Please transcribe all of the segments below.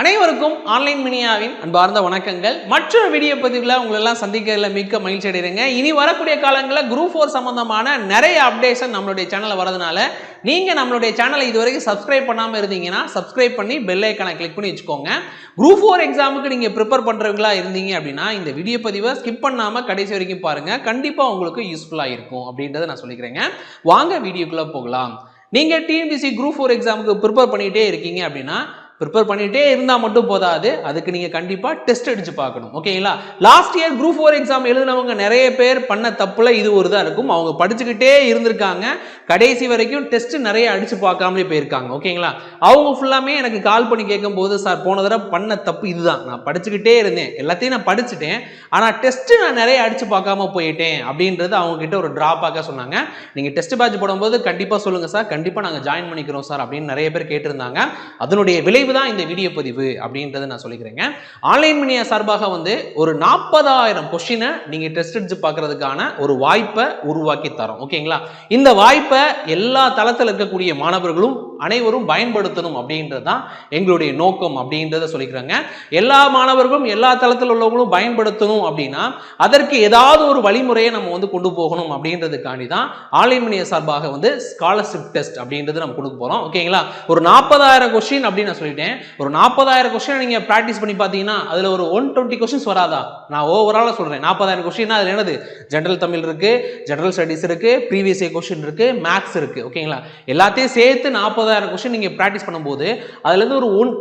அனைவருக்கும் ஆன்லைன் மினியாவின் அன்பார்ந்த வணக்கங்கள். மற்றொரு வீடியோ பதிவில் உங்களெல்லாம் சந்திக்கிறதுல மிக்க மகிழ்ச்சி அடைகிறேங்க. இனி வரக்கூடிய காலங்களில் குரூப் ஃபோர் சம்பந்தமான நிறைய அப்டேஷன் நம்மளுடைய சேனலில் வரதுனால நீங்கள் நம்மளுடைய சேனலை இதுவரைக்கும் சப்ஸ்கிரைப் பண்ணாமல் இருந்தீங்கன்னா சப்ஸ்கிரைப் பண்ணி பெல் ஐக்கானை கிளிக் பண்ணி வச்சுக்கோங்க. குரூப் ஃபோர் எக்ஸாமுக்கு நீங்கள் ப்ரிப்பேர் பண்ணுறவங்களா இருந்தீங்க அப்படின்னா இந்த வீடியோ பதிவை ஸ்கிப் பண்ணாமல் கடைசி வரைக்கும் பாருங்கள் கண்டிப்பாக உங்களுக்கு யூஸ்ஃபுல்லாக இருக்கும் அப்படின்றத நான் சொல்லிக்கிறேங்க. வாங்க வீடியோக்குள்ளே போகலாம். நீங்கள் டிஎன்பிசி குரூப் ஃபோர் எக்ஸாமுக்கு ப்ரிப்பேர் பண்ணிகிட்டே இருக்கீங்க அப்படின்னா ப்ரிப்பேர் பண்ணிகிட்டே இருந்தால் மட்டும் போதாது. அதுக்கு நீங்கள் கண்டிப்பாக டெஸ்ட் அடித்து பார்க்கணும். ஓகேங்களா last year group four exam எழுதினவங்க நிறைய பேர் பண்ண தப்பில் இது ஒரு தான் இருக்கும். அவங்க படிச்சுக்கிட்டே இருந்திருக்காங்க. கடைசி வரைக்கும் டெஸ்ட் நிறைய அடித்து பார்க்காமலே போயிருக்காங்க. ஓகேங்களா அவங்க ஃபுல்லாமே எனக்கு கால் பண்ணி கேட்கும்போது சார் போன தடவை பண்ண தப்பு இதுதான். நான் படிச்சுக்கிட்டே இருந்தேன். எல்லாத்தையும் நான் படிச்சுட்டேன். ஆனால் டெஸ்ட்டு நான் நிறைய அடித்து பார்க்காம போயிட்டேன். அப்படின்றது அவங்ககிட்ட ஒரு டிராபாக சொன்னாங்க. நீங்கள் டெஸ்ட் பேட்ச் போடும்போது கண்டிப்பாக சொல்லுங்கள் சார் கண்டிப்பாக நாங்கள் ஜாயின் பண்ணிக்கிறோம் சார். அப்படின்னு நிறைய பேர் கேட்டிருந்தாங்க. அதனுடைய நிறைவு தான் இந்த வீடியோ பதிவு அப்படின்றத நான் சொல்லிக்கிறேங்க. ஆன்லைன் மீடியா சார்பாக வந்து ஒரு நாற்பதாயிரம் கொஷினை நீங்கள் டெஸ்ட் எடுத்து பார்க்கறதுக்கான ஒரு வாய்ப்பை உருவாக்கி தரோம். ஓகேங்களா? இந்த வாய்ப்பை எல்லா தளத்தில் இருக்கக்கூடிய மாணவர்களும் அனைவரும் பயன்படுத்தணும் அப்படின்றது தான் எங்களுடைய நோக்கம் அப்படின்றத சொல்லிக்கிறாங்க. எல்லா மாணவர்களும் எல்லா தளத்தில் உள்ளவங்களும் பயன்படுத்தணும் அப்படின்னா அதற்கு ஏதாவது ஒரு வழிமுறையை நம்ம வந்து கொண்டு போகணும் அப்படின்றதுக்காண்டி தான் ஆன்லைன் மீடியா சார்பாக வந்து ஸ்காலர்ஷிப் டெஸ்ட் அப்படின்றது நம்ம கொடுக்க போகிறோம் ஓகேங்களா? ஒரு நாற்பதாயிரம் கொஸ்டின் அப்படின்னு நான் சொல்லிட்டேன். ஒரு நாற்பதாயிரம் கொஸ்டின் நீங்கள் ப்ராக்டிஸ் பண்ணி பார்த்தீங்கன்னா அதில் ஒரு ஒன் டுவெண்ட்டி கொஸ்டின்ஸ் வராதா? நான் ஓவராலாக சொல்கிறேன் நாற்பதாயிரம் கொஸ்டின் அதில் என்னது? ஜென்ரல் தமிழ் இருக்கு ஜென்ரல் ஸ்டடீஸ் இருக்கு ப்ரீவியஸ் இயர் கொஸ்டின் இருக்கு மேக்ஸ் இருக்கு. ஓகேங்களா எல்லாத்தையும் சேர்த்து நாற்பதாயிரம் கொஸ்டின் நீங்கள் ப்ராக்டிஸ் பண்ணும்போது அதுலேருந்து ஒரு ஒன்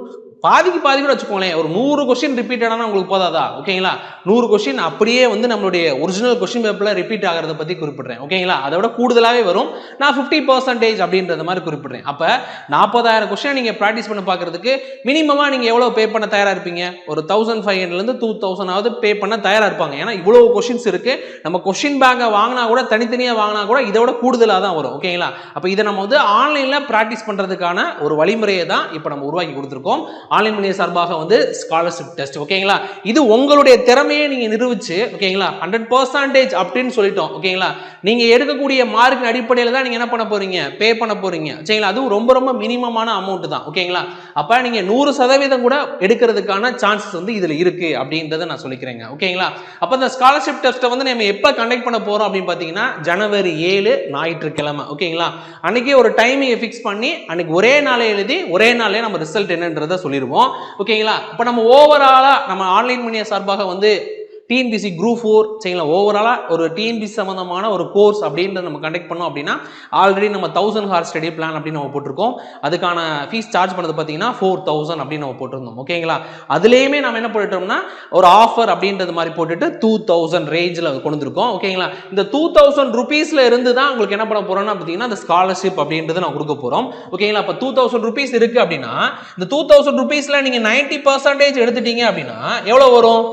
பாதிக்கு பாதி கூட வச்சுக்கோங்களேன். ஒரு நூறு கொஸ்டின் ரிப்பீட் ஆனால் உங்களுக்கு போதாதா? ஓகேங்களா? நூறு கொஸ்டின் அப்படியே வந்து நம்மளுடைய ஒரிஜினல் கொஸ்டின் பேப்பரில் ரிப்பீட் ஆகிறத பற்றி குறிப்பிட்றேன். ஓகேங்களா? அதை விட கூடுதலாகவே வரும். நான் ஃபிஃப்டி பர்சன்டேஜ் அப்படின்றத மாதிரி குறிப்பிட்றேன். அப்போ நாற்பதாயிரம் கொஸ்டின் நீங்கள் ப்ராக்டிஸ் பண்ண பார்க்குறதுக்கு மினிமமாக நீங்கள் எவ்வளோ பே பண்ண தயாராக இருப்பீங்க? ஒரு தௌசண்ட் ஃபைவ் ஹண்ட்ரட்லேருந்து டூ தௌசண்ட் பே பண்ண தயாராக இருப்பாங்க. ஏன்னா இவ்வளோ கொஸ்டின்ஸ் இருக்குது நம்ம கொஸ்டின் பேங்கை வாங்கினா கூட தனித்தனியாக வாங்கினா கூட இதை விட கூடுதலாக தான் வரும். ஓகேங்களா? அப்போ இதை நம்ம வந்து ஆன்லைனில் ப்ராக்டிஸ் பண்ணுறதுக்கான ஒரு வழிமுறையை தான் இப்போ நம்ம உருவாக்கி கொடுத்துருக்கோம். ஆன்லைன் மணியை சார்பாக வந்து ஸ்காலர்ஷிப் டெஸ்ட் ஓகேங்களா இது உங்களுடைய திறமையை நீங்க நிரூபிச்சு ஓகேங்களா ஹண்ட்ரட் பர்சன்டேஜ் அப்படின்னு சொல்லிட்டோம் ஓகேங்களா நீங்க எடுக்கக்கூடிய மார்க்கின் அடிப்படையில் தான் நீங்க என்ன பண்ண போறீங்க? பே பண்ண போறீங்க சரிங்களா? அதுவும் ரொம்ப ரொம்ப மினிமமான அமௌண்ட் தான் ஓகேங்களா அப்போ நீங்கள் நூறு சதவீதம் கூட எடுக்கிறதுக்கான சான்சஸ் வந்து இதில் இருக்குது அப்படின்றத நான் சொல்லிக்கிறேங்க. ஓகேங்களா அப்போ இந்த ஸ்காலர்ஷிப் டெஸ்ட்டை வந்து நம்ம எப்போ கண்டக்ட் பண்ண போகிறோம் அப்படின்னு பார்த்தீங்கன்னா ஜனவரி ஏழு ஞாயிற்றுக்கிழமை. ஓகேங்களா அன்றைக்கே ஒரு டைமிங்கை ஃபிக்ஸ் பண்ணி அன்றைக்கி ஒரே நாளே எழுதி ஒரே நாளே நம்ம ரிசல்ட் என்னன்றதை சொல்லிடுவோம் ஓகேங்களா இப்போ நம்ம ஓவராலாக நம்ம ஆன்லைன் மணியை சார்பாக வந்து டிஎன்பிசி குரூப் ஃபோர் சரிங்களா ஓவராலாக ஒரு டிஎன்பிசி சம்மந்தமான ஒரு கோர்ஸ் அப்படின்றத நம்ம கண்டக்ட் பண்ணோம் அப்படின்னா ஆல்ரெடி நம்ம தௌசண்ட் ஹார் ஸ்டடி பிளான் அப்படின்னு நம்ம போட்டிருக்கோம். அதுக்கான ஃபீஸ் சார்ஜ் பண்ணது பார்த்தீங்கன்னா ஃபோர் தௌசண்ட் அப்படின்னு நம்ம போட்டிருந்தோம். ஓகேங்களா அதுலேயுமே நம்ம என்ன பண்ணிட்டோம்னா ஒரு ஆஃபர் அப்படின்றது மாதிரி போட்டுட்டு டூ தௌசண்ட் ரேஞ்சில் கொண்டுருக்கோம் ஓகேங்களா இந்த டூ தௌசண்ட் ருபீஸில் இருந்து தான் உங்களுக்கு என்ன பண்ண போகிறோம்னா பார்த்தீங்கன்னா அந்த ஸ்காலர்ஷிப் அப்படின்றது நான் கொடுக்க போகிறோம் ஓகேங்களா அப்போ டூ தௌசண்ட் ருபீஸ் இருக்குது அப்படின்னா இந்த டூ தௌசண்ட் ருபீஸில் நீங்கள் நைன்ட்டி பர்சன்டேஜ் எடுத்துட்டீங்க அப்படின்னா எவ்வளோ வரும்?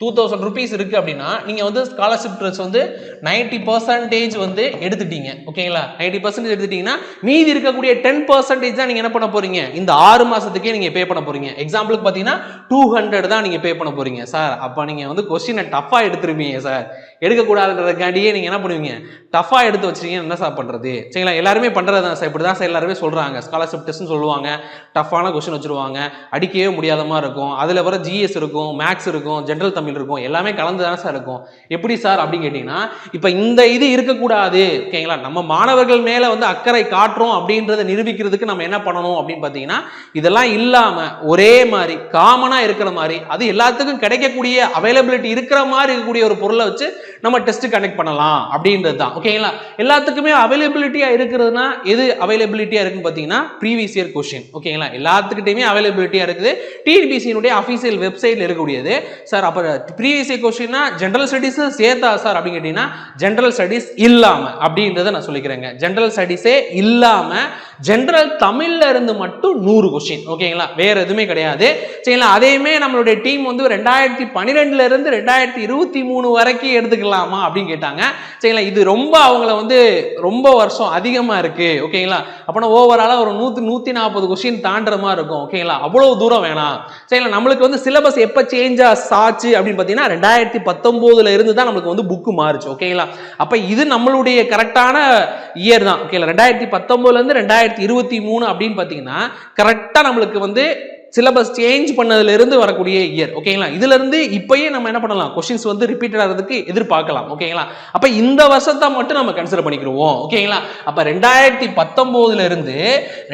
டூ தௌசண்ட் ருபீஸ் இருக்குது அப்படின்னா நீங்கள் வந்து ஸ்காலர்ஷிப் ட்ரெஸ் வந்து நைன்ட்டி பர்சன்டேஜ் வந்து எடுத்துட்டீங்க. ஓகேங்களா? நைன்ட்டி பர்சன்டேஜ் எடுத்துட்டீங்கன்னா மீதி இருக்கக்கூடிய டென் பர்சன்டேஜ் தான் நீங்கள் என்ன பண்ண போகிறீங்க இந்த ஆறு மாதத்துக்கே நீங்கள் பே பண்ண போகிறீங்க எக்ஸாம்பிளுக்கு பார்த்தீங்கன்னா டூ ஹண்ட்ரட் தான் நீங்கள் பே பண்ண போகிறீங்க சார் அப்போ நீங்கள் வந்து கொஸ்டினை டஃப்பாக எடுத்துருப்பீங்க சார் எடுக்கக்கூடாதுன்றதுக்காண்டியே நீங்கள் என்ன பண்ணுவீங்க? டஃப்பாக எடுத்து வச்சிருக்கீங்க என்ன சார் பண்ணுறது சரிங்களா? எல்லாருமே பண்ணுறது தான் சார் இப்படி தான் சார் எல்லாருமே சொல்கிறாங்க ஸ்காலர்ஷிப் டெஸ்ட்னு சொல்லுவாங்க. டஃப்பான கொஸ்டின் வச்சிருவாங்க. அடிக்கவே முடியாத மாதிரி இருக்கும். அதில் வர ஜிஎஸ் இருக்கும் மேக்ஸ் இருக்கும் ஜென்ரல் தமிழ் இருக்கும். எல்லாமே கலந்து தானே சார் இருக்கும். எப்படி சார் அப்படின்னு கேட்டிங்கன்னா இப்போ இந்த இது இருக்கக்கூடாது. ஓகேங்களா? நம்ம மாணவர்கள் மேலே வந்து அக்கறை காட்டுறோம் அப்படின்றத நிரூபிக்கிறதுக்கு நம்ம என்ன பண்ணணும் அப்படின்னு பார்த்தீங்கன்னா இதெல்லாம் இல்லாமல் ஒரே மாதிரி காமனாக இருக்கிற மாதிரி அது எல்லாத்துக்கும் கிடைக்கக்கூடிய அவைலபிலிட்டி இருக்கிற மாதிரி இருக்கக்கூடிய ஒரு பொருளை வச்சு நம்ம டெஸ்ட் கனெக்ட் பண்ணலாம் அப்படின்றது தான். ஓகேங்களா எல்லாத்துக்குமே அவைலபிலிட்டியாக இருக்கிறதுனா எது அவைலபிலிட்டியாக இருக்குன்னு பார்த்தீங்கன்னா ப்ரீவியஸ் இயர் கொஷின் ஓகேங்களா எல்லாத்துக்கிட்டையுமே அவைலபிலிட்டியாக இருக்குது. டிஎன்பிசியினுடைய அஃபீஷியல் வெப்சைட்டில் இருக்கக்கூடியது. சார் அப்போ ப்ரீவியஸ் இயர் கொஷின்னா ஜென்ரல் ஸ்டடீஸ் சேர்த்தா சார் அப்படின்னு கேட்டிங்கன்னா ஜென்ரல் ஸ்டடீஸ் இல்லாமல் அப்படின்றத நான் சொல்லிக்கிறேங்க. ஜென்ரல் ஸ்டடீஸே இல்லாமல் ஜென்ரல் தமிழ்ல இருந்து மட்டும் நூறு கொஸ்டின் ஓகேங்களா வேற எதுவுமே கிடையாது. சரிங்களா? அதையுமே நம்மளுடைய டீம் வந்து ரெண்டாயிரத்தி பன்னிரெண்டுல இருந்து ரெண்டாயிரத்தி இருபத்தி மூணு வரைக்கும் எடுத்துக்கலாம். எடுத்துக்கலாமா அப்படின்னு கேட்டாங்க. சரிங்களா இது ரொம்ப அவங்கள வந்து ரொம்ப வருஷம் அதிகமா இருக்கு ஓகேங்களா? அப்போனா ஓவராலா ஒரு நூற்றி நூற்றி நாற்பது கொஸ்டின் தாண்டுற மாதிரி இருக்கும் ஓகேங்களா? அவ்வளோ தூரம் வேணாம். சரிங்களா நம்மளுக்கு வந்து சிலபஸ் எப்போ சேஞ்ச் ஆச்சு அப்படின்னு பார்த்தீங்கன்னா ரெண்டாயிரத்தி பத்தொம்போதுல இருந்து தான் நம்மளுக்கு வந்து புக்கு மாறுச்சு ஓகேங்களா? அப்போ இது நம்மளுடைய கரெக்டான இயர் தான் ஓகேங்களா? ரெண்டாயிரத்தி பத்தொம்போதுலேருந்து ரெண்டாயிரத்தி இருபத்தி மூணு அப்படின்னு பார்த்தீங்கன்னா கரெக்டாக நம்மளுக்கு வந்து சிலபஸ் சேஞ்ச் பண்ணதுலேருந்து வரக்கூடிய இயர் ஓகேங்களா இதுலேருந்து இப்பயே நம்ம என்ன பண்ணலாம்? கொஸ்டின்ஸ் வந்து ரிப்பீட் ஆகிறதுக்கு எதிர்பார்க்கலாம் ஓகேங்களா அப்போ இந்த வருஷத்தை மட்டும் நம்ம கன்சிடர் பண்ணிக்கிடுவோம் ஓகேங்களா அப்போ ரெண்டாயிரத்தி பத்தொம்போதுலேருந்து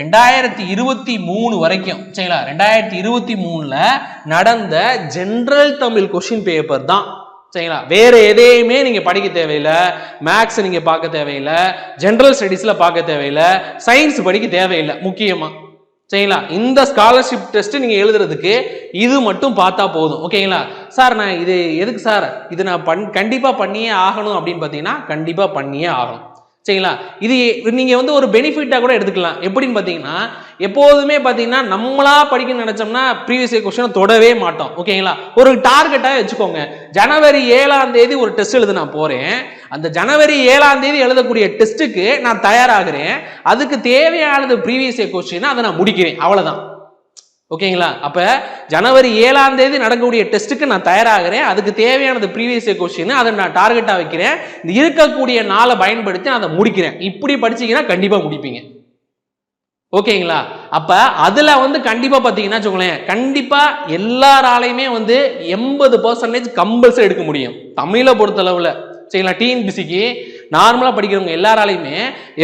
ரெண்டாயிரத்தி இருபத்தி மூணு வரைக்கும் சரிங்களா? ரெண்டாயிரத்தி இருபத்தி மூணில் நடந்த ஜென்ரல் தமிழ் கொஸ்டின் பேப்பர் தான் சரிங்களா? வேற எதையுமே நீங்க படிக்க தேவையில்லை மேக்ஸ் நீங்க பார்க்க தேவையில்லை ஜென்ரல் ஸ்டடீஸ்ல பார்க்க தேவையில்ல சயின்ஸ் படிக்க தேவையில்லை முக்கியமா. சரிங்களா? இந்த ஸ்காலர்ஷிப் டெஸ்ட் நீங்க எழுதுறதுக்கு இது மட்டும் பார்த்தா போதும். ஓகேங்களா? சார் நான் இது எதுக்கு சார்? இது நான் பண் கண்டிப்பா பண்ணியே ஆகணும் அப்படின்னு பார்த்தீங்கன்னா கண்டிப்பா பண்ணியே ஆகணும். சரிங்களா? இது நீங்க வந்து ஒரு பெனிஃபிட்டா கூட எடுத்துக்கலாம். எப்படின்னு பார்த்தீங்கன்னா எப்போதுமே பார்த்தீங்கன்னா நம்மளா படிக்கணும்னு நினைச்சோம்னா ப்ரீவியஸ் இயர் கொஸ்டினை தொடவே மாட்டோம். ஓகேங்களா? ஒரு டார்கெட்டாக வச்சுக்கோங்க. ஜனவரி ஏழாம் தேதி ஒரு டெஸ்ட் எழுத நான் போறேன். அந்த ஜனவரி ஏழாம் தேதி எழுதக்கூடிய டெஸ்ட்டுக்கு நான் தயாராகிறேன். அதுக்கு தேவையானது ப்ரீவியஸ் இயர் கொஸ்டின் அதை நான் முடிக்கிறேன். அவ்வளோதான் ஓகேங்களா? அப்போ ஜனவரி ஏழாம் தேதி நடக்கக்கூடிய டெஸ்ட்டுக்கு நான் தயாராகிறேன். அதுக்கு தேவையானது ப்ரீவியஸ் இயர் கொஸ்டின் அதை நான் டார்கெட்டாக வைக்கிறேன். இந்த இருக்கக்கூடிய நாளை பயன்படுத்தி நான் அதை முடிக்கிறேன். இப்படி படிச்சீங்கன்னா கண்டிப்பாக முடிப்பீங்க. ஓகேங்களா? அப்ப அதுல வந்து கண்டிப்பா பாத்தீங்கன்னா வச்சுக்கோங்களேன் கண்டிப்பா எல்லாராலையுமே வந்து எண்பது பர்சன்டேஜ் கம்பல்சரி எடுக்க முடியும். தமிழை பொறுத்தளவில். சரிங்களா? டிஎன்பிசிக்கு நார்மலாக படிக்கிறவங்க எல்லாராலையுமே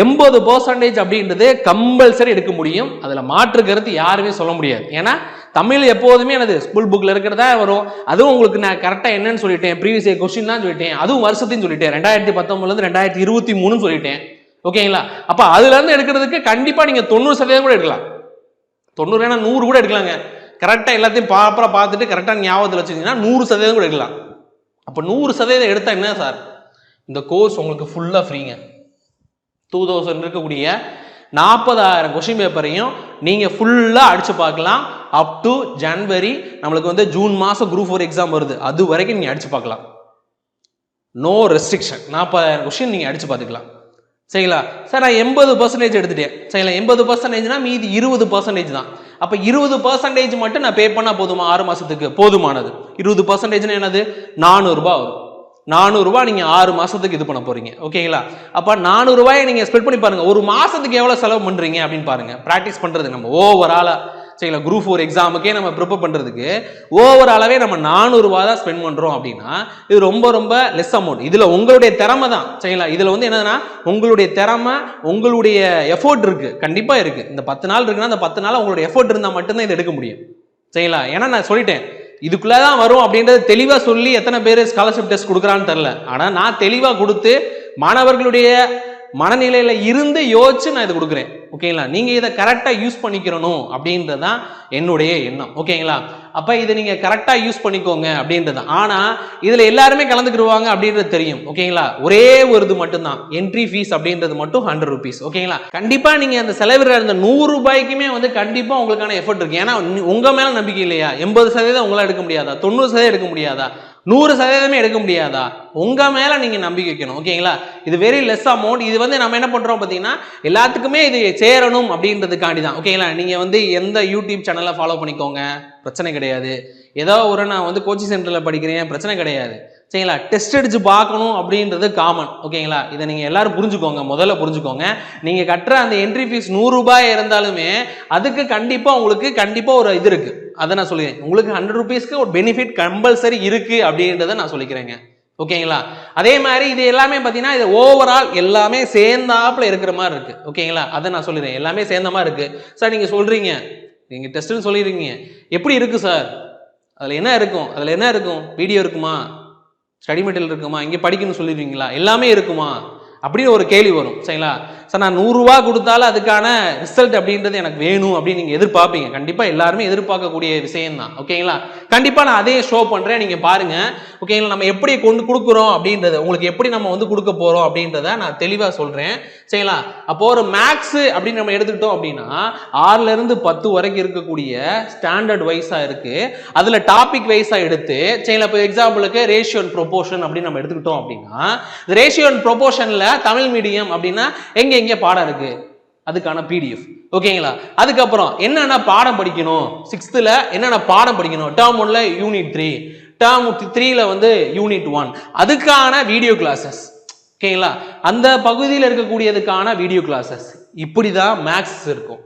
எண்பது பர்சன்டேஜ் அப்படின்றது கம்பல்சரி எடுக்க முடியும். அதில் மாற்று கருத்து யாருமே சொல்ல முடியாது. ஏன்னா தமிழ் எப்போதுமே எனது ஸ்கூல் புக்கில் இருக்கிறதா வரும். அதுவும் உங்களுக்கு நான் கரெக்டாக என்னன்னு சொல்லிட்டேன். ப்ரீவியஸ் இயர் கொஸ்டின் தான் சொல்லிட்டேன். அதுவும் வருஷத்தையும் சொல்லிட்டேன். ரெண்டாயிரத்தி பத்தொம்பதுலேருந்து ரெண்டாயிரத்தி இருபத்தி மூணுன்னு சொல்லிட்டேன். ஓகேங்களா? அப்போ அதுலேருந்து எடுக்கிறதுக்கு கண்டிப்பாக நீங்கள் தொண்ணூறு சதவீதம் கூட எடுக்கலாம். தொண்ணூறு ஏன்னா நூறு கூட எடுக்கலாங்க. கரெக்டாக எல்லாத்தையும் ப்ராப்பராக பார்த்துட்டு கரெக்டாக ஞாபகத்தில் வச்சுருந்தீங்கன்னா நூறு சதவீதம் கூட எடுக்கலாம். அப்போ நூறு சதவீதம் எடுத்தால் என்ன சார்? இந்த கோர்ஸ் உங்களுக்கு ஃபுல்லாக ஃப்ரீங்க டூ தௌசண்ட் இருக்கக்கூடிய நாற்பதாயிரம் கொஸ்டின் பேப்பரையும் நீங்கள் ஃபுல்லாக அடித்து பார்க்கலாம். அப் டு ஜனவரி நம்மளுக்கு வந்து ஜூன் மாதம் குரூப் ஃபோர் எக்ஸாம் வருது. அது வரைக்கும் நீங்கள் அடித்து பார்க்கலாம். நோ ரெஸ்ட்ரிக்ஷன் நாற்பதாயிரம் கொஸ்டின் நீங்கள் அடித்து பார்த்துக்கலாம். சரிங்களா? சார் நான் எண்பது பர்சன்டேஜ் எடுத்துட்டேன். சரிங்களா? எண்பது பர்சன்டேஜ்னா மீதி இருபது பர்சன்டேஜ் தான். அப்போ இருபது பர்சன்டேஜ் மட்டும் நான் பே பண்ணால் போதுமா? ஆறு மாதத்துக்கு போதுமானது. இருபது பர்சன்டேஜ்னா என்னது? நானூறுரூபா வரும். நானூறுரூவா நீங்கள் ஆறு மாதத்துக்கு இது பண்ண போகிறீங்க ஓகேங்களா அப்போ நானூறுரூவாயை நீங்கள் ஸ்பெண்ட் பண்ணி பாருங்கள் ஒரு மாதத்துக்கு எவ்வளோ செலவு பண்ணுறீங்க அப்படின்னு பாருங்கள் ப்ராக்டிஸ் பண்ணுறது நம்ம ஓவராலாக சரிங்களா? குரூப் ஃபோர் எக்ஸாமுக்கே நம்ம ப்ரிப்பேர் பண்ணுறதுக்கு ஓவராலாகவே நம்ம நானூறுரூவா தான் ஸ்பெண்ட் பண்ணுறோம் அப்படின்னா இது ரொம்ப ரொம்ப லெஸ் அமௌண்ட் இதில் உங்களுடைய திறமை தான் சரிங்களா? இதில் வந்து என்னதுன்னா உங்களுடைய திறமை உங்களுடைய எஃபோர்ட் இருக்குது கண்டிப்பாக இருக்குது இந்த பத்து நாள் இருக்குன்னா அந்த பத்து நாள் உங்களுடைய எஃபோர்ட் இருந்தால் மட்டும்தான் இதை எடுக்க முடியும். சரிங்களா? ஏன்னா நான் சொல்லிட்டேன் இதுக்குள்ளே தான் வரும் அப்படின்றத தெளிவாக சொல்லி எத்தனை பேர் ஸ்காலர்ஷிப் டெஸ்ட் கொடுக்குறான்னு தெரில ஆனால் நான் தெளிவாக கொடுத்து மாணவர்களுடைய மனநிலையில் இருந்து யோசிச்சு நான் இது கொடுக்குறேன். ஓகேங்களா? நீங்கள் இதை கரெக்டாக யூஸ் பண்ணிக்கிறணும் அப்படின்றதான் என்னுடைய எண்ணம். ஓகேங்களா? அப்போ இதை நீங்கள் கரெக்டாக யூஸ் பண்ணிக்கோங்க அப்படின்றது ஆனால் இதில் எல்லாருமே கலந்துக்கிடுவாங்க அப்படின்றது தெரியும். ஓகேங்களா? ஒரே ஒரு இது மட்டும்தான். என்ட்ரி ஃபீஸ் அப்படின்றது மட்டும் ஹண்ட்ரட் ருபீஸ் ஓகேங்களா? கண்டிப்பாக நீங்கள் அந்த செலவிடுற அந்த நூறு ரூபாய்க்குமே வந்து கண்டிப்பாக உங்களுக்கான எஃபர்ட் இருக்குது ஏன்னா உங்கள் மேலே நம்பிக்கை இல்லையா? எண்பது சதவீதம் உங்களால் எடுக்க முடியாதா? தொண்ணூறு சதவீதம் எடுக்க முடியாதா? நூறு சதவீதமே எடுக்க முடியாதா? உங்கள் மேலே நீங்கள் நம்பிக்கை வைக்கணும் ஓகேங்களா? இது வெரி லெஸ் அமௌண்ட் இது வந்து நம்ம என்ன பண்ணுறோம் பார்த்தீங்கன்னா எல்லாத்துக்குமே இது சேரணும் அப்படின்றதுக்காண்டி தான் ஓகேங்களா? நீங்கள் வந்து எந்த யூடியூப் சேனலை ஃபாலோ பண்ணிக்கோங்க பிரச்சனை கிடையாது. ஏதோ ஒரு நான் வந்து கோச்சிங் சென்டரில் படிக்கிறேன் பிரச்சனை கிடையாது. சரிங்களா? டெஸ்ட் அடிச்சு பார்க்கணும் அப்படின்றது காமன் ஓகேங்களா? இதை நீங்க எல்லாரும் புரிஞ்சுக்கோங்க. முதல்ல புரிஞ்சுக்கோங்க. நீங்க கட்டுற அந்த என்ட்ரி ஃபீஸ் நூறு ரூபாய் இருந்தாலுமே அதுக்கு கண்டிப்பா உங்களுக்கு கண்டிப்பா ஒரு இது இருக்கு. அதை நான் சொல்லிக்கிறேன். உங்களுக்கு ஹண்ட்ரட் ருபீஸ்க்கு ஒரு பெனிஃபிட் கம்பல்சரி இருக்கு அப்படின்றத நான் சொல்லிக்கிறேங்க. ஓகேங்களா? அதே மாதிரி இது எல்லாமே பார்த்தீங்கன்னா இது ஓவரால் எல்லாமே சேர்ந்தாப்புல இருக்கிற மாதிரி இருக்கு. ஓகேங்களா? அதை நான் சொல்லிடுறேன் எல்லாமே சேர்ந்த மாதிரி இருக்கு. சார் நீங்க சொல்றீங்க. நீங்க டெஸ்ட்னு சொல்லிடுறீங்க எப்படி இருக்கு சார்? அதில் என்ன இருக்கும்? அதில் என்ன இருக்கும்? வீடியோ இருக்குமா? ஸ்டடி மெட்டீரியல் இருக்குமா? இங்கே படிக்கணும்னு சொல்லிடுவீங்களா? எல்லாமே இருக்குமா? அப்படின்னு ஒரு கேள்வி வரும். சரிங்களா? சார் நான் நூறுரூவா கொடுத்தாலும் அதுக்கான ரிசல்ட் அப்படின்றது எனக்கு வேணும் அப்படின்னு நீங்கள் எதிர்பார்ப்பீங்க. கண்டிப்பாக எல்லாருமே எதிர்பார்க்கக்கூடிய விஷயம் தான் ஓகேங்களா? கண்டிப்பாக நான் அதே ஷோ பண்ணுறேன் நீங்கள் பாருங்கள் ஓகேங்களா? நம்ம எப்படி கொண்டு கொடுக்குறோம் அப்படின்றத உங்களுக்கு எப்படி நம்ம வந்து கொடுக்க போகிறோம் அப்படின்றத நான் தெளிவாக சொல்கிறேன் சரிங்களா? அப்போ ஒரு மேக்ஸ் அப்படின்னு நம்ம எடுத்துக்கிட்டோம் அப்படின்னா ஆறுல இருந்து பத்து வரைக்கும் இருக்கக்கூடிய ஸ்டாண்டர்ட் வைஸா இருக்கு. அதுல டாபிக் வைஸா எடுத்து சரிங்களா? இப்போ எக்ஸாம்பிளுக்கு ரேஷியோ அண்ட் ப்ரொபோஷன் அப்படின்னு நம்ம எடுத்துக்கிட்டோம் அப்படின்னா ரேஷியோ அண்ட் ப்ரொபோஷன்ல தமிழ் மீடியம் அப்படின்னா எங்க எங்க பாடம் இருக்கு? அதுக்கான பிடிஎஃப் ஓகேங்களா? அதுக்கப்புறம் என்னென்ன பாடம் படிக்கணும்? சிக்ஸ்த்தில் என்னென்ன பாடம் படிக்கணும்? டேர்ம் ஒன்ல யூனிட் த்ரீ டேர்ம் த்ரீல வந்து யூனிட் ஒன் அதுக்கான வீடியோ கிளாஸஸ் ஓகேங்களா? அந்த பகுதியில் இருக்கக்கூடியதுக்கான வீடியோ கிளாஸஸ் இப்படி தான் மேக்ஸ் இருக்கும்.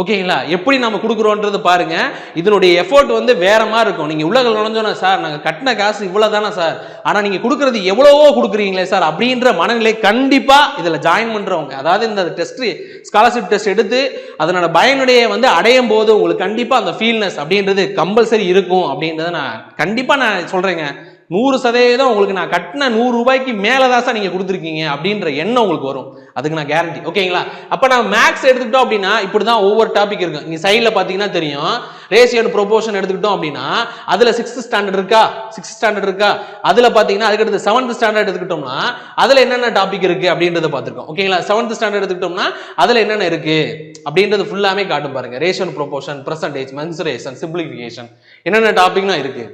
ஓகேங்களா? எப்படி நம்ம கொடுக்குறோன்றது பாருங்க. இதனுடைய எஃபோர்ட் வந்து வேற மாதிரி இருக்கும். நீங்க உள்ள நுழைஞ்சோன்னா சார் நாங்க கட்டின காசு இவ்வளோ தானே சார்? ஆனா நீங்க கொடுக்கறது எவ்வளவோ கொடுக்குறீங்களே சார் அப்படின்ற மனநிலை கண்டிப்பா இதுல ஜாயின் பண்றவங்க. அதாவது இந்த டெஸ்ட் ஸ்காலர்ஷிப் டெஸ்ட் எடுத்து அதனோட பயனுடைய வந்து அடையும் போது உங்களுக்கு கண்டிப்பா அந்த ஃபீல்னஸ் அப்படின்றது கம்பல்சரி இருக்கும் அப்படின்றத நான் கண்டிப்பா நான் சொல்றேங்க. நூறு சதவீதம் உங்களுக்கு நான் கட்டின நூறு ரூபாய்க்கு மேலே தான் சார் நீங்கள் கொடுத்துருக்கீங்க அப்படின்ற எண்ணம் உங்களுக்கு வரும். அதுக்கு நான் கேரண்டி ஓகேங்களா அப்போ நான் மேக்ஸ் எடுத்துக்கிட்டோம் அப்படின்னா இப்படி தான் ஒவ்வொரு டாபிக் இருக்கும். நீங்கள் சைடில் பார்த்தீங்கன்னா தெரியும். ரேஷியோ ப்ரொபோஷன் எடுத்துக்கிட்டோம் அப்படின்னா அதில் சிக்ஸ்த் ஸ்டாண்டர்ட் இருக்கா? சிக்ஸ்த் ஸ்டாண்டர்ட் இருக்கா? அதில் பார்த்தீங்கன்னா அதுக்கடுத்து செவன்த் ஸ்டாண்டர்ட் எடுத்துக்கிட்டோம்னா அதில் என்னென்ன டாபிக் இருக்குது அப்படின்றத பார்த்துருக்கோம். ஓகேங்களா செவன்த் ஸ்டாண்டர்ட் எடுத்துக்கிட்டோம்னா அதில் என்னென்ன இருக்குது அப்படின்றது ஃபுல்லாமே காட்டும் பாருங்க. Ratio proportion percentage mensuration simplification என்னென்ன டாபிக்னா இருக்குது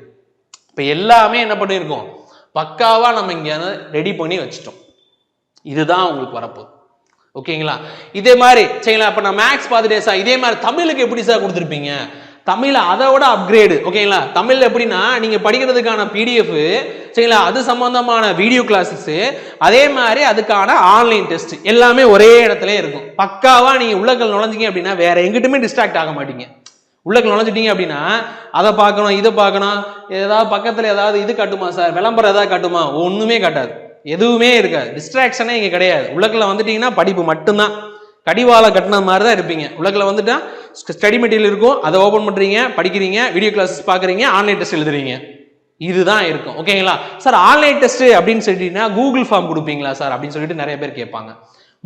இப்போ எல்லாமே என்ன பண்ணியிருக்கோம் பக்காவாக நம்ம இங்கே ரெடி பண்ணி வச்சுட்டோம். இதுதான் உங்களுக்கு வரப்போகுது. ஓகேங்களா? இதே மாதிரி சரிங்களா? இப்போ நான் மேக்ஸ் பார்த்துட்டேன் சார் இதே மாதிரி தமிழுக்கு எப்படி சார் கொடுத்துருப்பீங்க? தமிழ் அதை விட அப்கிரேடு ஓகேங்களா? தமிழ் எப்படின்னா நீங்கள் படிக்கிறதுக்கான பிடிஎஃப் சரிங்களா? அது சம்பந்தமான வீடியோ கிளாஸஸ் அதே மாதிரி அதுக்கான ஆன்லைன் டெஸ்ட் எல்லாமே ஒரே இடத்துல இருக்கும். பக்காவாக நீங்கள் உள்ளக்கள் நுழைஞ்சிங்க அப்படின்னா வேற எங்கிட்டுமே டிஸ்ட்ராக்ட் ஆக மாட்டீங்க. உள்ளக்கு நுழைஞ்சிட்டீங்க அப்படின்னா அதை பார்க்கணும் இதை பார்க்கணும் ஏதாவது பக்கத்தில் ஏதாவது இது காட்டுமா சார்? விளம்பரம் ஏதாவது காட்டுமா? ஒன்றுமே காட்டாது. எதுவுமே இருக்காது. டிஸ்ட்ராக்ஷனே இங்கே கிடையாது. உள்ளக்கில் வந்துட்டீங்கன்னா படிப்பு மட்டும்தான். கடிவாள கட்டின மாதிரி தான் இருப்பீங்க. உலகில் வந்துட்டா ஸ்டடி மெட்டீரியல் இருக்கும். அதை ஓப்பன் பண்ணுறீங்க படிக்கிறீங்க வீடியோ கிளாஸஸ் பார்க்குறீங்க ஆன்லைன் டெஸ்ட் எழுதுறீங்க. இதுதான் இருக்கும். ஓகேங்களா சார் ஆன்லைன் டெஸ்ட் அப்படின்னு சொல்லிட்டீங்கன்னா கூகுள் ஃபார்ம் கொடுப்பீங்களா சார்? அப்படின்னு சொல்லிட்டு நிறைய பேர் கேட்பாங்க.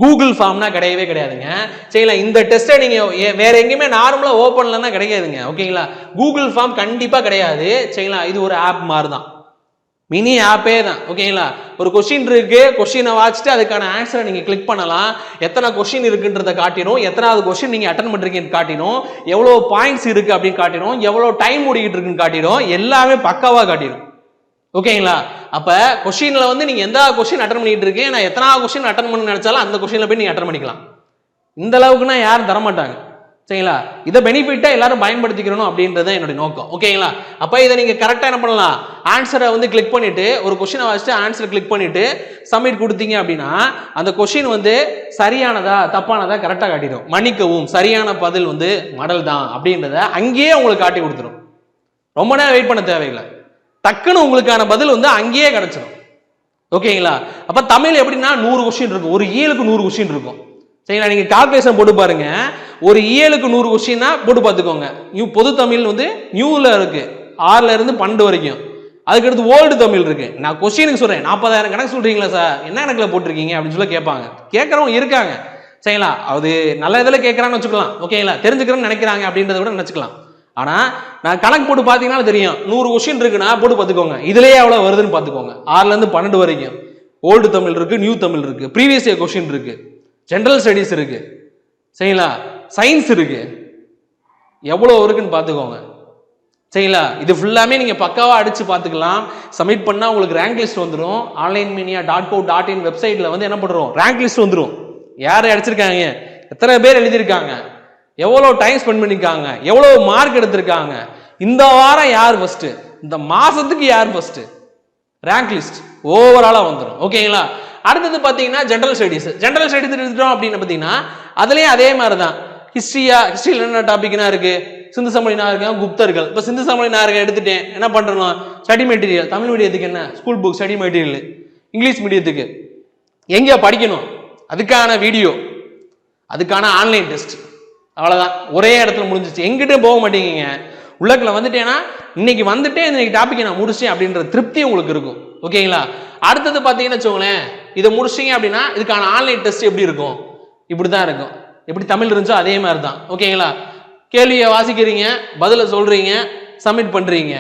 கூகுள் ஃபார்ம்னா கிடையவே கிடையாதுங்க. சரிங்களா? இந்த டெஸ்ட்டை நீங்கள் வேற எங்கேயுமே நார்மலாக ஓப்பன்லன்னா கிடைக்காதுங்க ஓகேங்களா? கூகுள் ஃபார்ம் கண்டிப்பாக கிடையாது. சரிங்களா? இது ஒரு ஆப் மாதிரி தான் மினி ஆப்பே தான். ஓகேங்களா? ஒரு கொஷின் இருக்கு. கொஷினை வாச்சிட்டு அதுக்கான ஆன்சரை நீங்கள் கிளிக் பண்ணலாம். எத்தனை கொஷின் இருக்குன்றத காட்டிடும். எத்தனாவது கொஸ்டின் நீங்கள் அட்டன் பண்ணுறீங்கன்னு காட்டிடும். எவ்வளோ பாயிண்ட்ஸ் இருக்குது அப்படின்னு காட்டிடும். எவ்வளோ டைம் ஓடிக்கிட்டு இருக்குன்னு காட்டிடும். எல்லாமே பக்காவாக காட்டிடும். ஓகேங்களா அப்போ கொஷினில் வந்து நீங்கள் எந்த கொஷின் அட்டன் பண்ணிட்டு இருக்கீங்க? நான் எத்தனாவது கொஷின் அட்டன் பண்ண நினச்சாலும் அந்த கொஷினில் போய் நீங்கள் அட்டன் பண்ணிக்கலாம். இந்த அளவுக்குன்னா யாரும் தர மாட்டாங்க சரிங்களா? இதை பெனிஃபிட்டாக எல்லாரும் பயன்படுத்திக்கிறணும் அப்படின்றது என்னுடைய நோக்கம். ஓகேங்களா அப்போ இதை நீங்கள் கரெக்டாக என்ன பண்ணலாம்? ஆன்சரை வந்து கிளிக் பண்ணிவிட்டு ஒரு கொஷினை வச்சுட்டு ஆன்சரை கிளிக் பண்ணிவிட்டு சப்மிட் கொடுத்தீங்க அப்படின்னா அந்த கொஷின் வந்து சரியானதா தப்பானதா கரெக்டாக காட்டிடும். மன்னிக்கவும் சரியான பதில் வந்து மடல் தான் அப்படின்றத அங்கேயே உங்களுக்கு காட்டி கொடுத்துரும். ரொம்ப நேரம் வெயிட் பண்ண தேவையில்லை. டக்குன்னு உங்களுக்கான பதில் வந்து அங்கேயே கிடைச்சிடும் ஓகேங்களா? அப்போ தமிழ் எப்படின்னா நூறு கொஸ்டின் இருக்கும். ஒரு இயலுக்கு நூறு கொஸ்டின் இருக்கும். சரிங்களா? நீங்கள் கால்குலேஷன் போட்டு பாருங்க. ஒரு இயலுக்கு நூறு கொஸ்டின்னா போட்டு பார்த்துக்கோங்க. நியூ பொது தமிழ் வந்து நியூவில் இருக்கு. ஆறுல இருந்து பன்னெண்டு வரைக்கும். அதுக்கடுத்து ஓல்டு தமிழ் இருக்கு. நான் கொஸ்டினுக்கு சொல்றேன். நாற்பதாயிரம் கணக்கு சொல்றீங்களா சார் என்ன கணக்கில் போட்டிருக்கீங்க? அப்படின்னு சொல்லி கேட்பாங்க. கேட்குறவங்க இருக்காங்க. சரிங்களா? அது நல்ல இதில் கேட்குறாங்கன்னு வச்சுக்கலாம். ஓகேங்களா? தெரிஞ்சுக்கிறேன்னு நினைக்கிறாங்க அப்படின்றத கூட நினச்சிக்கலாம். ஆனால் நான் கணக்கு போட்டு பார்த்தீங்கன்னா தெரியும். நூறு கொஷின் இருக்குன்னா போட்டு பார்த்துக்கோங்க. இதுலேயே எவ்வளோ வருதுன்னு பார்த்துக்கோங்க. ஆறுலேருந்து பன்னெண்டு வரைக்கும். ஓல்டு தமிழ் இருக்குது நியூ தமிழ் இருக்குது ப்ரீவியஸ் இயர் கொஷின் இருக்குது ஜென்ரல் ஸ்டடீஸ் இருக்கு. சரிங்களா? சயின்ஸ் இருக்கு. எவ்வளோ இருக்குன்னு பார்த்துக்கோங்க. சரிங்களா? இது ஃபுல்லாமே நீங்கள் பக்காவாக அடித்து பார்த்துக்கலாம். சப்மிட் பண்ணால் உங்களுக்கு ரேங்க் லிஸ்ட் வந்துடும் ஆன்லைன் மீனியா டாட் கோ டாட் இன் வெப்சைட்டில் வந்து என்ன பண்ணுறோம் ரேங்க் லிஸ்ட் வந்துடும் யார் அடிச்சிருக்காங்க? எத்தனை பேர் எழுதியிருக்காங்க? எவ்வளோ டைம் ஸ்பெண்ட் பண்ணியிருக்காங்க எவ்வளோ மார்க் எடுத்திருக்காங்க? இந்த வாரம் யார் ஃபஸ்ட்டு இந்த மாதத்துக்கு யார் ஃபஸ்ட்டு ரேங்க் லிஸ்ட் ஓவராலாக வந்துடும் ஓகேங்களா அடுத்தது பார்த்தீங்கன்னா ஜென்ரல் ஸ்டடீஸ் ஜென்ரல் ஸ்டடீஸ் எடுத்துட்டோம் அப்படின்னு பார்த்தீங்கன்னா அதுலேயும் அதே மாதிரி தான் ஹிஸ்ட்ரியா ஹிஸ்ட்ரியில் என்ன டாபிக்னா இருக்குது சிந்து சமொழி நாகரிகம் குப்தர்கள். இப்போ சிந்து சமொழி நாகரிகம் எடுத்துட்டேன். என்ன பண்ணுறோம் ஸ்டடி மெட்டீரியல் தமிழ் மீடியத்துக்கு என்ன? School book study material English மீடியத்துக்கு எங்கே படிக்கணும். அதுக்கான வீடியோ அதுக்கான ஆன்லைன் டெஸ்ட் அவ்வளோதான் ஒரே இடத்துல முடிஞ்சிச்சு எங்கிட்டும் போக மாட்டேங்கிங்க உள்ளக்கில் வந்துட்டேன்னா இன்னைக்கு வந்துட்டே இன்னைக்கு டாபிக் நான் முடிச்சேன் அப்படின்ற திருப்தி உங்களுக்கு இருக்கும். ஓகேங்களா? அடுத்தது பார்த்தீங்கன்னு வச்சுக்கோங்களேன் இதை முடிச்சிங்க அப்படின்னா இதுக்கான ஆன்லைன் டெஸ்ட் எப்படி இருக்கும்? இப்படி தான் இருக்கும். எப்படி தமிழ் இருந்துச்சோ அதே மாதிரி தான் ஓகேங்களா? கேள்வியை வாசிக்கிறீங்க பதிலை சொல்கிறீங்க சப்மிட் பண்ணுறீங்க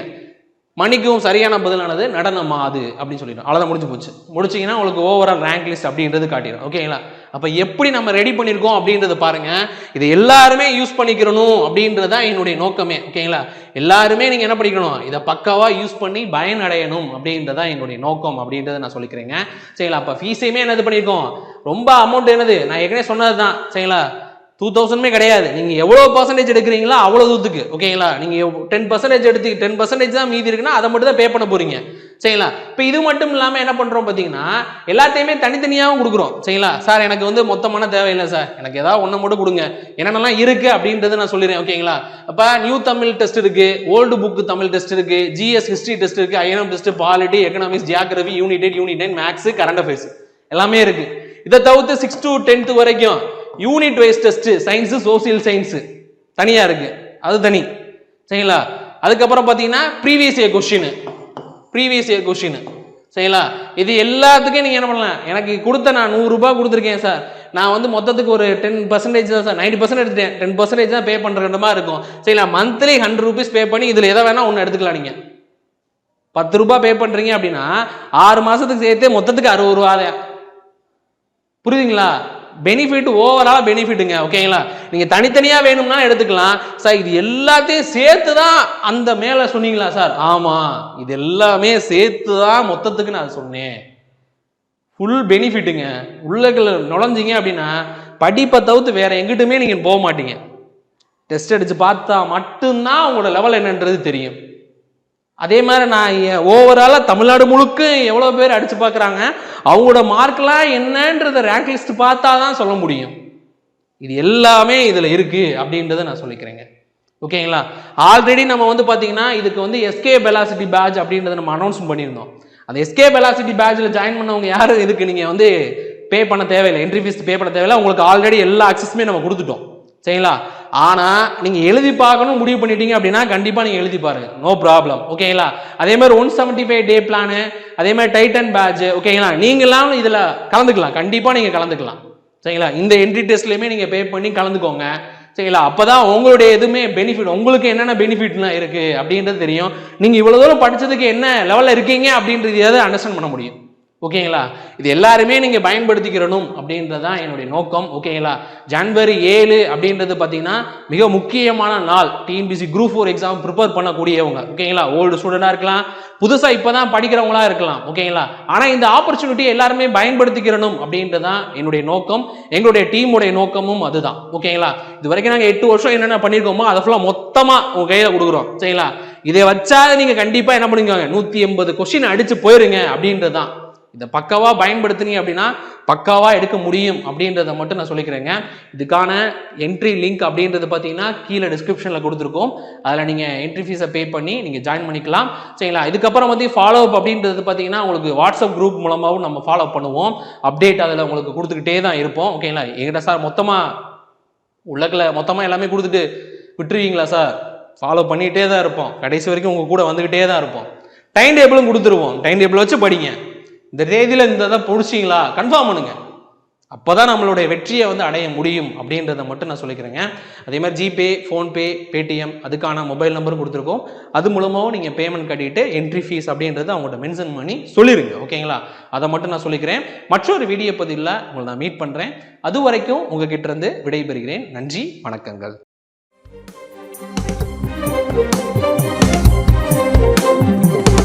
மணிக்கும் சரியான பதிலானது நடனமா அது அப்படின்னு சொல்லிடும். அவ்வளோதான் முடிஞ்சு போச்சு. முடிச்சிங்கன்னா உங்களுக்கு ஓவரால் ரேங்க் லிஸ்ட் அப்படின்றது காட்டிடும். ஓகேங்களா? அப்போ எப்படி நம்ம ரெடி பண்ணியிருக்கோம் அப்படின்றத பாருங்க. இது எல்லாருமே யூஸ் பண்ணிக்கிறணும் அப்படின்றது தான் என்னுடைய நோக்கமே. ஓகேங்களா எல்லாருமே நீங்கள் என்ன பண்ணிக்கணும்? இதை பக்காவாக யூஸ் பண்ணி பயனடையணும் அப்படின்றதான் என்னுடைய நோக்கம் அப்படின்றத நான் சொல்லிக்கிறேங்க. சரிங்களா? அப்போ ஃபீஸையுமே என்னது பண்ணியிருக்கோம் ரொம்ப அமௌண்ட் என்னது? நான் ஏற்கனவே சொன்னது தான் சரிங்களா? டூ தௌசண்ட்மே கிடையாது. நீங்கள் எவ்வளோ பர்சன்டேஜ் எடுக்கிறீங்களோ அவ்வளோ தூத்துக்கு. ஓகேங்களா? நீங்கள் டென் பர்சன்டேஜ் எடுத்து டென் பர்சன்டேஜ் தான் மீதி இருக்குன்னா அதை மட்டும் தான் பே பண்ண போகிறீங்க சரிங்களா? இப்போ இது மட்டும் இல்லாமல் என்ன பண்ணுறோம் பார்த்தீங்கன்னா எல்லாத்தையுமே தனித்தனியாகவும் கொடுக்குறோம். சரிங்களா? சார் எனக்கு வந்து மொத்தமான தேவையில்லை சார் எனக்கு ஏதாவது ஒன்று மட்டும் கொடுங்க. என்னென்னலாம் இருக்குது அப்படின்றத நான் சொல்லிடுறேன். ஓகேங்களா? அப்போ நியூ தமிழ் டெஸ்ட் இருக்குது ஓல்டு புக் தமிழ் டெஸ்ட் இருக்குது ஜிஎஸ் ஹிஸ்ட்ரி டெஸ்ட் இருக்குது INM test polity economics geography unit eight unit nine maths current affairs எல்லாமே இருக்குது இதை தவிர்த்து சிக்ஸ் டு டென்த் வரைக்கும் unit wise test science social science தனியாக இருக்கு. அது தனி. சரிங்களா? அதுக்கப்புறம் பார்த்தீங்கன்னா previous year question previous year question சரிங்களா? இது எல்லாத்துக்கும் நீங்கள் என்ன பண்ணலாம்? எனக்கு கொடுத்த நான் நூறுரூபா கொடுத்துருக்கேன் சார் நான் வந்து மொத்தத்துக்கு ஒரு டென் பர்சன்டேஜ் தான் சார் நைன்டி பர்சன்ட் எடுத்துட்டேன். டென் பர்சன்டேஜ் தான் பே பண்ணுற மாதிரி இருக்கும். சரிங்களா? மந்த்லி ஹண்ட்ரட் ருபீஸ் பே பண்ணி இதில் எதை வேணால் ஒன்று எடுத்துக்கலாம் நீங்கள் பத்து ரூபாய் பே பண்ணுறீங்க அப்படின்னா ஆறு மாதத்துக்கு சேர்த்து மொத்தத்துக்கு அறுபது ரூபா தான் புரியுதுங்களா? பெனிஃபிட் ஓவரால் பெனிஃபிட்டுங்க ஓகேங்களா நீங்கள் தனித்தனியாக வேணும்னா எடுத்துக்கலாம். சார் இது எல்லாத்தையும் சேர்த்து தான் அந்த மேலே சொன்னீங்களா சார்? ஆமாம் இது எல்லாமே சேர்த்து தான் மொத்தத்துக்கு நான் சொன்னேன். ஃபுல் பெனிஃபிட்டுங்க உள்ளக்கில் நுழைஞ்சிங்க அப்படின்னா படிப்பை தவிர்த்து வேற எங்கிட்டுமே நீங்கள் போக மாட்டீங்க. டெஸ்ட் அடித்து பார்த்தா மட்டும்தான் உங்களோட லெவல் என்னன்றது தெரியும். அதே மாதிரி நான் ஓவராலாக தமிழ்நாடு முழுக்க எவ்வளோ பேர் அடித்து பார்க்குறாங்க அவங்களோட மார்க்லாம் என்னன்றத ரேங்க் லிஸ்ட் பார்த்தா தான் சொல்ல முடியும். இது எல்லாமே இதில் இருக்குது அப்படின்றத நான் சொல்லிக்கிறேங்க. ஓகேங்களா ஆல்ரெடி நம்ம வந்து பார்த்தீங்கன்னா இதுக்கு வந்து எஸ்கே பெலாசிட்டி பேட்ச் அப்படின்றத நம்ம அனௌன்ஸ் பண்ணியிருந்தோம். அந்த எஸ்கே பெலாசிட்டி பேட்சில் ஜாயின் பண்ணவங்க யாரும் இதுக்கு நீங்கள் வந்து பே பண்ண தேவையில்லை என்ட்ரி ஃபீஸ் பே பண்ண தேவையில்லை. உங்களுக்கு ஆல்ரெடி எல்லா அக்சஸுமே நம்ம கொடுத்துட்டோம். சரிங்களா? ஆனால் நீங்கள் எழுதி பார்க்கணும் முடிவு பண்ணிட்டீங்க அப்படின்னா கண்டிப்பாக நீங்கள் எழுதி பாருங்கள் நோ ப்ராப்ளம் ஓகேங்களா? அதே மாதிரி one seventy five day plan அதே மாதிரி டைட்டன் பேட்ச் ஓகேங்களா? நீங்களாம் இதில் கலந்துக்கலாம். கண்டிப்பாக நீங்கள் கலந்துக்கலாம். சரிங்களா? இந்த என்ட்ரி டெஸ்ட்லேயுமே நீங்கள் பே பண்ணி கலந்துக்கோங்க. சரிங்களா? அப்போ தான் உங்களுடைய எதுவுமே பெனிஃபிட் உங்களுக்கு என்னென்ன பெனிஃபிட்லாம் இருக்குது அப்படின்றது தெரியும். நீங்கள் இவ்வளோ தூரம் படித்ததுக்கு என்ன லெவலில் இருக்கீங்க அப்படின்றது அண்டர்ஸ்டாண்ட் பண்ண முடியும். ஓகேங்களா? இது எல்லாருமே நீங்கள் பயன்படுத்திக்கிறணும் அப்படின்றது தான் என்னுடைய நோக்கம். ஓகேங்களா? ஜான்வரி ஏழு அப்படின்றது பார்த்தீங்கன்னா மிக முக்கியமான நாள். TNPSC group four exam prepare பண்ணக்கூடியவங்க. ஓகேங்களா? ஓல்டு ஸ்டூடெண்டாக இருக்கலாம். புதுசாக இப்போ தான் படிக்கிறவங்களா இருக்கலாம். ஓகேங்களா? ஆனால் இந்த ஆப்பர்ச்சுனிட்டி எல்லாருமே பயன்படுத்திக்கிறணும் அப்படின்றது தான் என்னுடைய நோக்கம். எங்களுடைய டீமுடைய நோக்கமும் அதுதான். ஓகேங்களா? இது வரைக்கும் நாங்கள் எட்டு வருஷம் என்னென்ன பண்ணியிருக்கோமோ அதை ஃபுல்லாக மொத்தமாக உங்கள் கையில் கொடுக்குறோம். சரிங்களா? இதை வச்சா நீங்கள் கண்டிப்பாக என்ன பண்ணிக்கோங்க? நூற்றி எண்பது கொஸ்டின் அடித்து போயிருங்க அப்படின்றது தான். இதை பக்காவாக பயன்படுத்துனீங்க அப்படின்னா பக்காவாக எடுக்க முடியும் அப்படின்றத மட்டும் நான் சொல்லிக்கிறேங்க. இதுக்கான என்ட்ரி லிங்க் அப்படின்றது பார்த்தீங்கன்னா கீழே டிஸ்கிரிப்ஷனில் கொடுத்துருக்கோம். அதில் நீங்கள் என்ட்ரி ஃபீஸை பே பண்ணி நீங்கள் ஜாயின் பண்ணிக்கலாம். சரிங்களா? இதுக்கப்புறம் வந்து ஃபாலோ அப் அப்படின்றது பார்த்தீங்கன்னா உங்களுக்கு வாட்ஸ்அப் குரூப் மூலமாகவும் நம்ம ஃபாலோ பண்ணுவோம். அப்டேட் அதில் உங்களுக்கு கொடுத்துக்கிட்டே தான் இருப்போம். ஓகேங்களா? எங்கிட்ட சார் மொத்தமாக உள்ளக்கில் மொத்தமாக எல்லாமே கொடுத்துட்டு விட்டுருவீங்களா சார் ஃபாலோ பண்ணிகிட்டே தான் இருப்போம். கடைசி வரைக்கும் உங்கள் கூட வந்துக்கிட்டே தான் இருப்போம். டைம் டேபிளும் கொடுத்துருவோம். டைம் டேபிள் வச்சு படிங்க. இந்த தேதியில் இந்த இதை பிடிச்சிங்களா? கன்ஃபார்ம் பண்ணுங்க. அப்போதான் நம்மளுடைய வெற்றியை வந்து அடைய முடியும் அப்படின்றத மட்டும் நான் சொல்லிக்கிறேங்க. அதே மாதிரி ஜிபே ஃபோன்பே பேடிஎம் அதுக்கான மொபைல் நம்பரும் கொடுத்துருக்கோம். அது மூலமாகவும் நீங்கள் பேமெண்ட் கட்டிட்டு என்ட்ரி ஃபீஸ் அப்படின்றத அவங்கள்ட்ட மென்ஷன் பண்ணி சொல்லிடுங்க ஓகேங்களா? அதை மட்டும் நான் சொல்லிக்கிறேன். மற்றொரு வீடியோ பதிவில் உங்களை நான் மீட் பண்ணுறேன் அது வரைக்கும் உங்ககிட்ட இருந்து விடைபெறுகிறேன். நன்றி வணக்கங்கள். Thank you.